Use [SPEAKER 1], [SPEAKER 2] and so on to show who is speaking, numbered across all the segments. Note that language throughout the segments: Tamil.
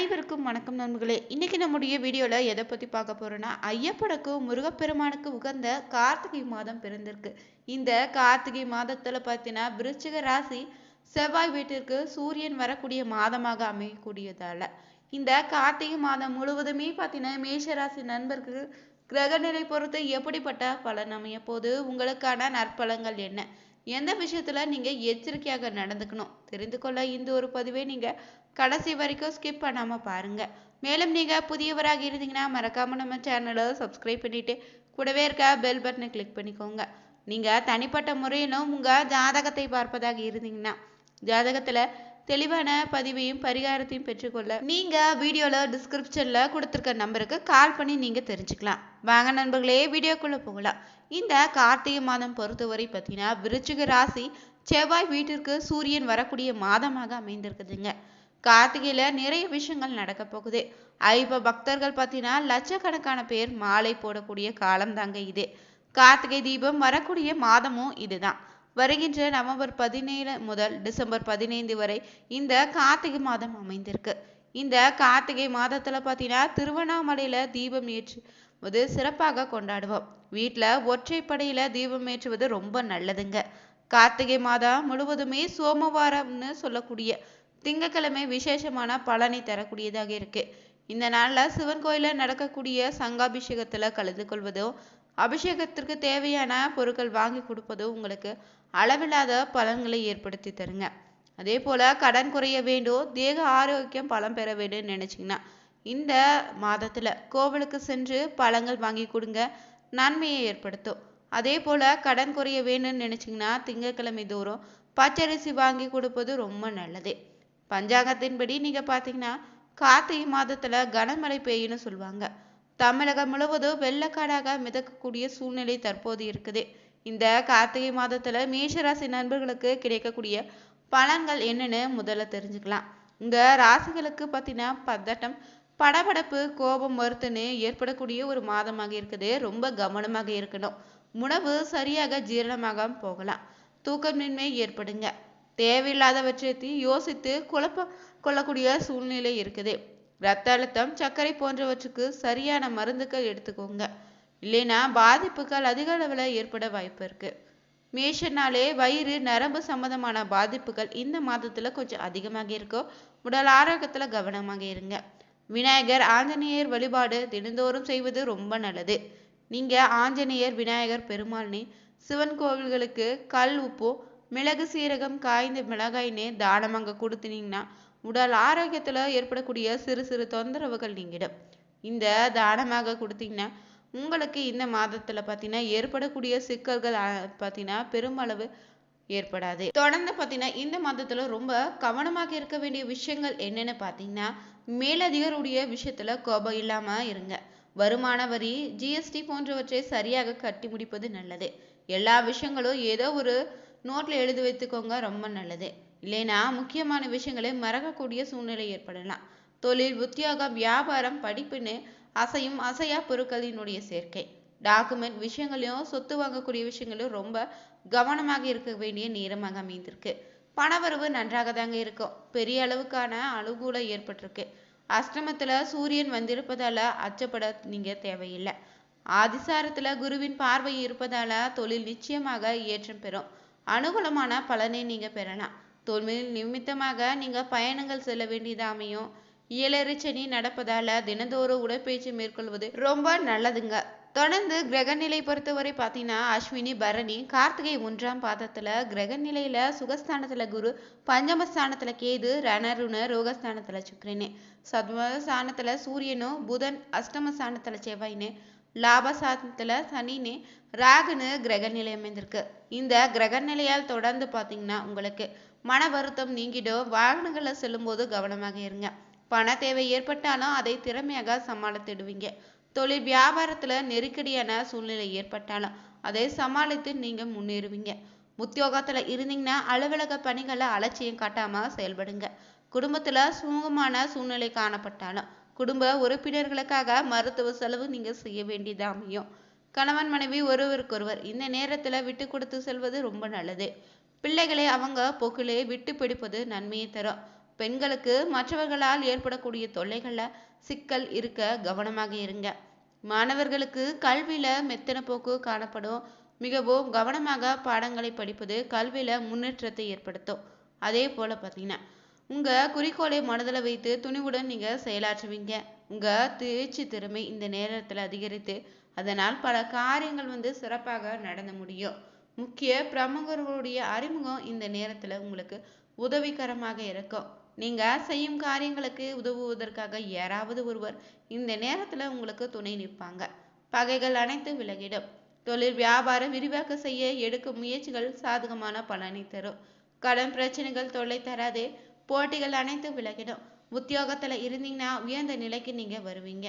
[SPEAKER 1] அனைவருக்கும் வணக்கம் நண்பர்களே. இன்றைக்கி நம்முடைய வீடியோவில் எதை பற்றி பார்க்க போகிறோன்னா ஐயப்பனுக்கும் முருகப்பெருமானுக்கு உகந்த கார்த்திகை மாதம் பிறந்திருக்கு. இந்த கார்த்திகை மாதத்தில் பார்த்தீங்கன்னா விருச்சிக ராசி செவ்வாய் வீட்டிற்கு சூரியன் வரக்கூடிய மாதமாக அமையக்கூடியதால் இந்த கார்த்திகை மாதம் முழுவதுமே பார்த்தீங்கன்னா மேஷராசி நண்பர்கள் கிரகநிலை பொறுத்து எப்படிப்பட்ட பலன் அமைய போது உங்களுக்கான நற்பலங்கள் என்ன? எந்த விஷயத்துல நீங்க எச்சரிக்கையாக நடந்துக்கணும்? தெரிந்து கொள்ள இந்த ஒரு பதிவை நீங்க கடைசி வரைக்கும் ஸ்கிப் பண்ணாமல் பாருங்கள் மேலும் நீங்கள் புதியவராக இருந்தீங்கன்னா மறக்காமல் நம்ம சேனலை சப்ஸ்கிரைப் பண்ணிட்டு கூடவே இருக்க பெல் பட்டனை கிளிக் பண்ணிக்கோங்க. நீங்கள் தனிப்பட்ட முறையிலும் உங்கள் ஜாதகத்தை பார்ப்பதாக இருந்தீங்கன்னா ஜாதகத்தில் தெளிவான பதிவையும் பரிகாரத்தையும் பெற்றுக்கொள்ள நீங்கள் வீடியோவில் டிஸ்கிரிப்ஷனில் கொடுத்துருக்க நம்பருக்கு கால் பண்ணி நீங்கள் தெரிஞ்சுக்கலாம். வாங்க நண்பர்களே வீடியோக்குள்ளே போகலாம். இந்த கார்த்திகை மாதம் பொறுத்தவரை பார்த்தீங்கன்னா விருச்சிக ராசி செவ்வாய் வீட்டிற்கு சூரியன் வரக்கூடிய மாதமாக அமைந்திருக்குதுங்க. கார்த்திகையில நிறைய விஷயங்கள் நடக்க போகுது. ஐப்ப பக்தர்கள் பார்த்தீங்கன்னா லட்சக்கணக்கான பேர் மாலை போடக்கூடிய காலம் தாங்க இது. கார்த்திகை தீபம் வரக்கூடிய மாதமும் இதுதான். வருகின்ற நவம்பர் பதினேழு முதல் டிசம்பர் பதினைந்து வரை இந்த கார்த்திகை மாதம் அமைந்திருக்கு. இந்த கார்த்திகை மாதத்துல பார்த்தீங்கன்னா திருவண்ணாமலையில தீபம் ஏற்றுவது சிறப்பாக கொண்டாடுவோம். வீட்டுல ஒற்றைப்படையில தீபம் ஏற்றுவது ரொம்ப நல்லதுங்க. கார்த்திகை மாதம் முழுவதுமே சோமவாரம்னு சொல்லக்கூடிய திங்கக்கிழமை விசேஷமான பலனை தரக்கூடியதாக இருக்கு. இந்த நாளில் சிவன் கோயிலில் நடக்கக்கூடிய சங்காபிஷேகத்தில் கலந்து கொள்வதோ அபிஷேகத்திற்கு தேவையான பொருட்கள் வாங்கி கொடுப்பதோ உங்களுக்கு அளவில்லாத பலன்களை ஏற்படுத்தி தருங்க. அதே போல் கடன் குறைய வேண்டும் தேக ஆரோக்கியம் பலம் பெற வேண்டும் நினச்சிங்கன்னா இந்த மாதத்தில் கோவிலுக்கு சென்று பழங்கள் வாங்கி கொடுங்க. நன்மையை ஏற்படுத்தும். அதே போல் கடன் குறைய வேணும்னு நினச்சிங்கன்னா திங்கட்கிழமை தோறும் பச்சரிசி வாங்கி கொடுப்பது ரொம்ப நல்லது. பஞ்சாங்கத்தின்படி நீங்க பாத்தீங்கன்னா கார்த்திகை மாதத்துல கனமழை பெய்யுன்னு சொல்லுவாங்க. தமிழகம் முழுவதும் வெள்ளக்காடாக மிதக்கக்கூடிய சூழ்நிலை தற்போது இருக்குது. இந்த கார்த்திகை மாதத்துல மேஷராசி நண்பர்களுக்கு கிடைக்கக்கூடிய பலன்கள் என்னன்னு முதல்ல தெரிஞ்சுக்கலாம். உங்க ராசிகளுக்கு பார்த்தீங்கன்னா பதட்டம் படபடப்பு கோபம் மறுத்துன்னு ஏற்படக்கூடிய ஒரு மாதமாக இருக்குது. ரொம்ப கவனமாக இருக்கணும். உணவு சரியாக ஜீரணமாக போகலாம். தூக்கமின்மை ஏற்படுங்க. தேவையில்லாதவற்றை யோசித்து குழப்ப கொள்ளக்கூடிய சூழ்நிலை இருக்குது. ரத்த அழுத்தம் சர்க்கரை போன்றவற்றுக்கு சரியான மருந்துகள் எடுத்துக்கோங்க. இல்லைன்னா பாதிப்புகள் அதிக அளவில் ஏற்பட வாய்ப்பு இருக்கு. மேஷனாலே வயிறு நரம்பு சம்பந்தமான பாதிப்புகள் இந்த மாதத்துல கொஞ்சம் அதிகமாக இருக்கும். உடல் ஆரோக்கியத்துல கவனமாக இருங்க. விநாயகர் ஆஞ்சநேயர் வழிபாடு தினந்தோறும் செய்வது ரொம்ப நல்லது. நீங்க ஆஞ்சநேயர் விநாயகர் பெருமாள்னி சிவன் கோவில்களுக்கு கல் உப்பு மிளகு சீரகம் காய்ந்த மிளகாய்னு தானமாக கொடுத்துனீங்கன்னா உடல் ஆரோக்கியத்துல ஏற்படக்கூடிய சிறு சிறு தொந்தரவுகள் நீங்கிடும். இந்த தானமாக கொடுத்தீங்கன்னா உங்களுக்கு இந்த மாதத்துல பார்த்தீங்கன்னா ஏற்படக்கூடிய சிக்கல்கள் பார்த்தீங்கன்னா பெருமளவு ஏற்படாது. தொடர்ந்து பார்த்தீங்கன்னா இந்த மாதத்துல ரொம்ப கவனமாக இருக்க வேண்டிய விஷயங்கள் என்னன்னு பார்த்தீங்கன்னா மேலதிகருடைய விஷயத்துல கோபம் இல்லாம இருங்க. வருமான வரி ஜிஎஸ்டி போன்றவற்றை சரியாக கட்டி முடிப்பது நல்லது. எல்லா விஷயங்களும் ஏதோ ஒரு நோட்டில் எழுதி வைத்துக்கோங்க ரொம்ப நல்லது. இல்லைனா முக்கியமான விஷயங்களை மறக்கக்கூடிய சூழ்நிலை ஏற்படலாம். தொழில் உத்தியோகம் வியாபாரம் படிப்புன்னு அசையும் அசையா பொருட்களினுடைய சேர்க்கை. டாக்குமெண்ட் விஷயங்களையும் சொத்து வாங்கக்கூடிய விஷயங்களையும் ரொம்ப கவனமாக இருக்க வேண்டிய நேரமாக அமைந்திருக்கு. பணவரவு நன்றாக தாங்க இருக்கும். பெரிய அளவுக்கான அனுகூலம் ஏற்பட்டிருக்கு. அஷ்டமத்துல சூரியன் வந்திருப்பதால அச்சப்பட நீங்க தேவையில்லை. ஆதிசாரத்துல குருவின் பார்வை இருப்பதால தொழில் நிச்சயமாக ஏற்றம் பெறும். அனுகூலமான பலனை நீங்க பெறலாம். தொழில் நிமித்தமாக நீங்க பயணங்கள் செல்ல வேண்டியது அமையும். இயலறி நடப்பதால் நடப்பதால தினந்தோறும் உடற்பயிற்சி மேற்கொள்வது ரொம்ப நல்லதுங்க. தொடர்ந்து கிரகநிலை பொறுத்தவரை பார்த்தீங்கன்னா அஸ்வினி பரணி கார்த்திகை ஒன்றாம் பாதத்துல கிரகநிலையில் சுகஸ்தானத்தில் குரு பஞ்சமஸ்தானத்தில் கேது ரணருண ரோகஸ்தானத்துல சுக்கிரனே. சத்மஸ்தானத்தில் சூரியனும் புதன் அஷ்டமஸ்தானத்தில் செவ்வாயின்னு லாபசாதத்தில் சனினே ராகுன்னு கிரகநிலை அமைந்திருக்கு. இந்த கிரக நிலையால் தொடர்ந்து பார்த்தீங்கன்னா உங்களுக்கு மன வருத்தம் நீங்கிடும் வாகனங்களில் செல்லும்போது கவனமாக இருங்க. பண தேவை ஏற்பட்டாலும் அதை திறமையாக சமாளித்திடுவீங்க. தொழில் வியாபாரத்தில் நெருக்கடியான சூழ்நிலை ஏற்பட்டாலும் அதை சமாளித்து நீங்கள் முன்னேறுவீங்க. உத்தியோகத்தில் இருந்தீங்கன்னா அலுவலக பணிகளை அலட்சியம் காட்டாமல் செயல்படுங்க. குடும்பத்தில் சுமூகமான சூழ்நிலை காணப்பட்டாலும் குடும்ப உறுப்பினர்களுக்காக மருத்துவ செலவு நீங்க செய்ய வேண்டியது அமையும். கணவன் மனைவி ஒருவருக்கொருவர் இந்த நேரத்துல விட்டு கொடுத்து செல்வது ரொம்ப நல்லது. பிள்ளைகளை அவங்க போக்கிலே விட்டு பிடிப்பது நன்மையை தரும். பெண்களுக்கு மற்றவர்களால் ஏற்படக்கூடிய தொல்லைகள்ல சிக்கல் இருக்க கவனமாக இருங்க. மாணவர்களுக்கு கல்வியில மெத்தன போக்கு காணப்படும். மிகவும் கவனமாக பாடங்களை படிப்பது கல்வியில முன்னேற்றத்தை ஏற்படுத்தும். அதே போல பார்த்தீங்கன்னா உங்கள் குறிக்கோளை மனதில் வைத்து துணிவுடன் நீங்கள் செயலாற்றுவீங்க. உங்கள் தேர்ச்சி திறமை இந்த நேரத்தில் அதிகரித்து அதனால் பல காரியங்கள் வந்து சிறப்பாக நடந்து முடியும். முக்கிய பிரமுகர்களுடைய அறிமுகம் இந்த நேரத்தில் உங்களுக்கு உதவிகரமாக இருக்கும். நீங்கள் செய்யும் காரியங்களுக்கு உதவுவதற்காக யாராவது ஒருவர் இந்த நேரத்தில் உங்களுக்கு துணை நிற்பாங்க. பகைகள் அனைத்து விலகிடும். தொழில் வியாபாரம் விரிவாக்க செய்ய எடுக்கும் முயற்சிகள் சாதகமான பலனை தரும். கடன் பிரச்சனைகள் தொல்லை தராது. போட்டிகள் அனைத்து விலகிடும். உத்தியோகத்துல இருந்தீங்கன்னா உயர்ந்த நிலைக்கு நீங்க வருவீங்க.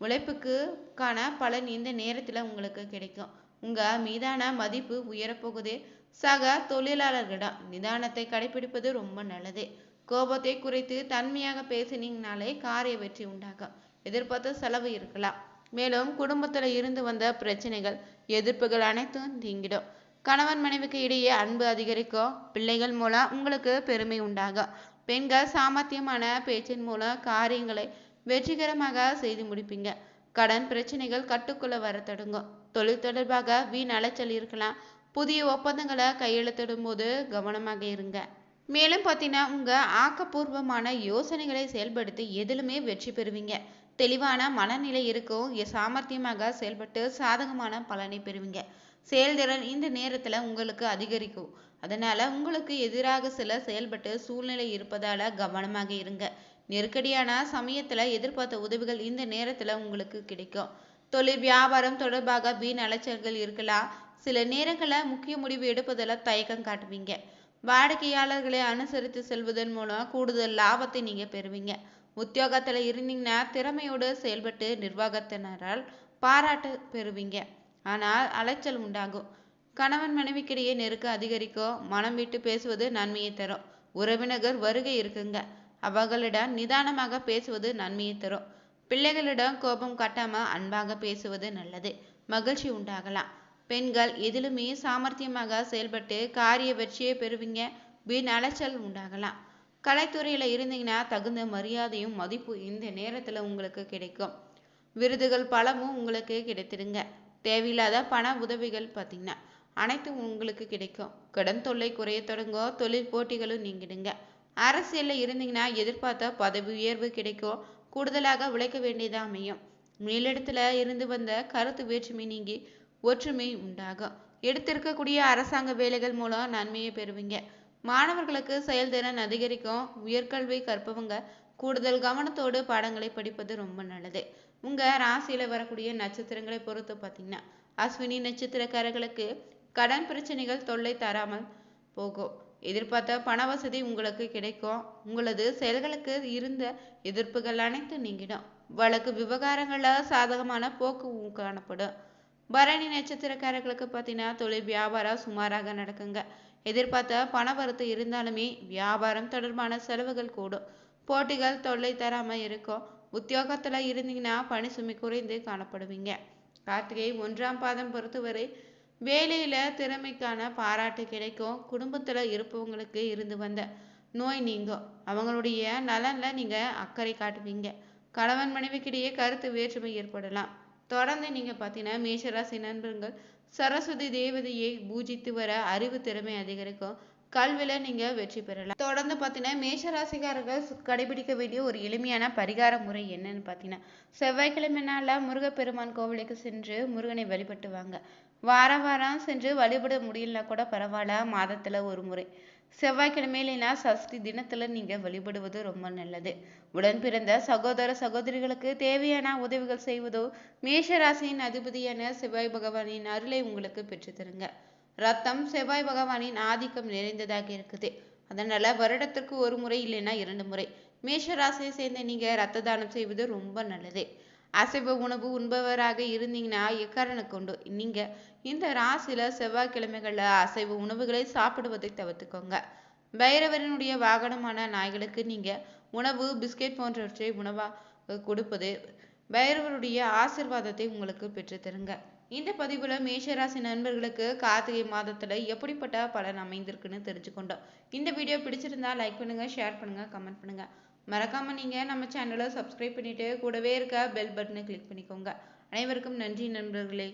[SPEAKER 1] உழைப்புக்குக்கான பலன் இந்த நேரத்தில் உங்களுக்கு கிடைக்கும். உங்க மீதான மதிப்பு உயரப்போகுது. சக தொழிலாளர்களிடம் நிதானத்தை கடைபிடிப்பது ரொம்ப நல்லது. கோபத்தை குறைத்து தன்மையாக பேசினீங்கனாலே காரிய வெற்றி உண்டாகும். எதிர்பார்த்த செலவு இருக்கலாம். மேலும் குடும்பத்தில் இருந்து வந்த பிரச்சனைகள் எதிர்ப்புகள் அனைத்தும் நீங்கிடும். கணவன் மனைவிக்கு இடையே அன்பு அதிகரிக்கும். பிள்ளைகள் மூலம் உங்களுக்கு பெருமை உண்டாகும். பெண்கள் சாமர்த்தியமான பேச்சின் மூலம் காரியங்களை வெற்றிகரமாக செய்து முடிப்பீங்க. கடன் பிரச்சனைகள் கட்டுக்குள்ள வர தொடங்கும். தொழில் தொடர்பாக வீண் அலைச்சல் இருக்கலாம். புதிய ஒப்பந்தங்களை கையெழுத்திடும் போது கவனமாக இருங்க. மேலும் பார்த்தீங்கன்னா உங்க ஆக்கப்பூர்வமான யோசனைகளை செயல்படுத்தி எதிலுமே வெற்றி பெறுவீங்க. தெளிவான மனநிலை இருக்கும். சாமர்த்தியமாக செயல்பட்டு சாதகமான பலனை பெறுவீங்க. செயல்திறன் இந்த நேரத்துல உங்களுக்கு அதிகரிக்கும். அதனால உங்களுக்கு எதிராக சில செயல்பட்டு சூழ்நிலை இருப்பதால கவனமாக இருங்க. நெருக்கடியான சமயத்துல எதிர்பார்த்த உதவிகள் இந்த நேரத்துல உங்களுக்கு கிடைக்கும். தொழில் வியாபாரம் தொடர்பாக வீண் அலைச்சல்கள் இருக்கலாம். சில நேரங்களில் முக்கிய முடிவு எடுப்பதில் தயக்கம் காட்டுவீங்க. வாடிக்கையாளர்களை அனுசரித்து செல்வதன் மூலம் கூடுதல் லாபத்தை நீங்க பெறுவீங்க. உத்தியோகத்துல இருந்தீங்கன்னா திறமையோடு செயல்பட்டு நிர்வாகத்தினரால் பாராட்டு பெறுவீங்க. ஆனால் அலைச்சல் உண்டாகும். கணவன் மனைவிக்கிடையே நெருக்க அதிகரிக்கும் மனம் விட்டு பேசுவது நன்மையை தரும். உறவினர்கள் வருகை இருக்குங்க. அவர்களிடம் நிதானமாக பேசுவது நன்மையை தரும். பிள்ளைகளிடம் கோபம் காட்டாம அன்பாக பேசுவது நல்லது. மகிழ்ச்சி உண்டாகலாம். பெண்கள் எதிலுமே சாமர்த்தியமாக செயல்பட்டு காரிய வெற்றியை பெறுவீங்க. வீண் அலைச்சல் உண்டாகலாம். கலைத்துறையில இருந்தீங்கன்னா தகுந்த மரியாதையும் மதிப்பு இந்த நேரத்துல உங்களுக்கு கிடைக்கும். விருதுகள் பலமும் உங்களுக்கு கிடைத்திருங்க தேவையில்லாத பண உதவிகள் பார்த்தீங்கன்னா அனைத்தும் உங்களுக்கு கிடைக்கும். கடன் தொல்லை குறைய தொடங்கும் தொழில் போட்டிகளும் நீங்கிடுங்க. அரசியலில் இருந்தீங்கன்னா எதிர்பார்த்த பதவி உயர்வு கிடைக்கும் கூடுதலாக உழைக்க வேண்டியதாக அமையும். மேலிடத்துல இருந்து வந்த கருத்து வேற்றுமை நீங்கி ஒற்றுமை உண்டாகும். எடுத்திருக்கக்கூடிய அரசாங்க வேலைகள் மூலம் நன்மையை பெறுவீங்க. மாணவர்களுக்கு செயல்திறன் அதிகரிக்கும். உயர்கல்வி கற்பவங்க கூடுதல் கவனத்தோடு பாடங்களை படிப்பது ரொம்ப நல்லது. உங்கள் ராசியில் வரக்கூடிய நட்சத்திரங்களை பொறுத்து பார்த்தீங்கன்னா அஸ்வினி நட்சத்திரக்காரர்களுக்கு கடன் பிரச்சனைகள் தொல்லை தராமல் போகும் எதிர்பார்த்த பண வசதி உங்களுக்கு கிடைக்கும். உங்களது செயல்களுக்கு இருந்த எதிர்ப்புகள் அனைத்தும் நீங்கிடும். வழக்கு விவகாரங்களில் சாதகமான போக்கு காணப்படும். பரணி நட்சத்திரக்காரர்களுக்கு பார்த்தீங்கன்னா தொழில் வியாபாரம் சுமாராக நடக்குங்க. எதிர்பார்த்த பண வரத்து இருந்தாலுமே வியாபாரம் தொடர்பான செலவுகள் கூடும். போட்டிகள் தொல்லை தராமல் இருக்கும். உத்தியோகத்துல இருந்தீங்கன்னா பணி சுமை குறைந்து காணப்படுவீங்க. கார்த்திகை ஒன்றாம் பாதம் பொறுத்தவரை வேலையில திறமைக்கான பாராட்டு கிடைக்கும். குடும்பத்துல இருப்பவங்களுக்கு இருந்து வந்த நோய் நீங்கும் அவங்களுடைய நலன்ல நீங்க அக்கறை காட்டுவீங்க. கணவன் மனைவிக்கிடையே கருத்து வேற்றுமை ஏற்படலாம். தொடர்ந்து நீங்க பார்த்தீங்கன்னா மேஷராசி நண்பர்கள் சரஸ்வதி தேவதையை பூஜித்து வர அறிவு திறமை அதிகரிக்கும். கல்வியில நீங்க வெற்றி பெறலாம். தொடர்ந்து பார்த்தீங்கன்னா மேஷராசிக்காரர்கள் கடைபிடிக்க வேண்டிய ஒரு எளிமையான பரிகார முறை என்னன்னு பார்த்தீங்கன்னா செவ்வாய்க்கிழமை நாளில் முருகப்பெருமான் கோவிலுக்கு சென்று முருகனை வழிபட்டு வாங்க. வார வாரம் சென்று வழிபட முடியலனா கூட பரவாயில்ல மாதத்துல ஒரு முறை. செவ்வாய்க்கிழமையிலனா சஷ்டி தினத்துல நீங்க வழிபடுவது ரொம்ப நல்லது. உடன் பிறந்த சகோதர சகோதரிகளுக்கு தேவையான உதவிகள் செய்வதோ மேஷராசியின் அதிபதியான செவ்வாய் பகவானின் அருளை உங்களுக்கு பெற்று தருங்க. ரத்தம் செவ்வாய் பகவானின் ஆதிக்கம் நிறைந்ததாக இருக்குது. அதனால வருடத்திற்கு ஒரு முறை இல்லைன்னா இரண்டு முறை. மேஷராசியை சேர்ந்த நீங்க ரத்த தானம் செய்வது ரொம்ப நல்லது. அசைவ உணவு உண்பவராக இருந்தீங்கன்னா எக்காரண கொண்டு? நீங்க இந்த ராசியில செவ்வாய்க்கிழமைகள்ல அசைவ உணவுகளை சாப்பிடுவதை தவிர்த்துக்கோங்க. பைரவரனுடைய வாகனமான நாய்களுக்கு நீங்க உணவு பிஸ்கெட் போன்றவற்றை உணவா கொடுப்பது பைரவருடைய ஆசிர்வாதத்தை உங்களுக்கு பெற்றுத்தருங்க இந்த பதிவில் மேஷராசி நண்பர்களுக்கு கார்த்திகை மாதத்தில் எப்படிப்பட்ட பலன் அமைந்திருக்குன்னு தெரிஞ்சுக்கொண்டோம். இந்த வீடியோ பிடிச்சிருந்தா லைக் பண்ணுங்கள் ஷேர் பண்ணுங்கள் கமெண்ட் பண்ணுங்கள் மறக்காமல் நீங்கள் நம்ம சேனலை சப்ஸ்கிரைப் பண்ணிவிட்டு கூடவே இருக்க பெல் பட்டனை கிளிக் பண்ணிக்கோங்க. அனைவருக்கும் நன்றி நண்பர்களே.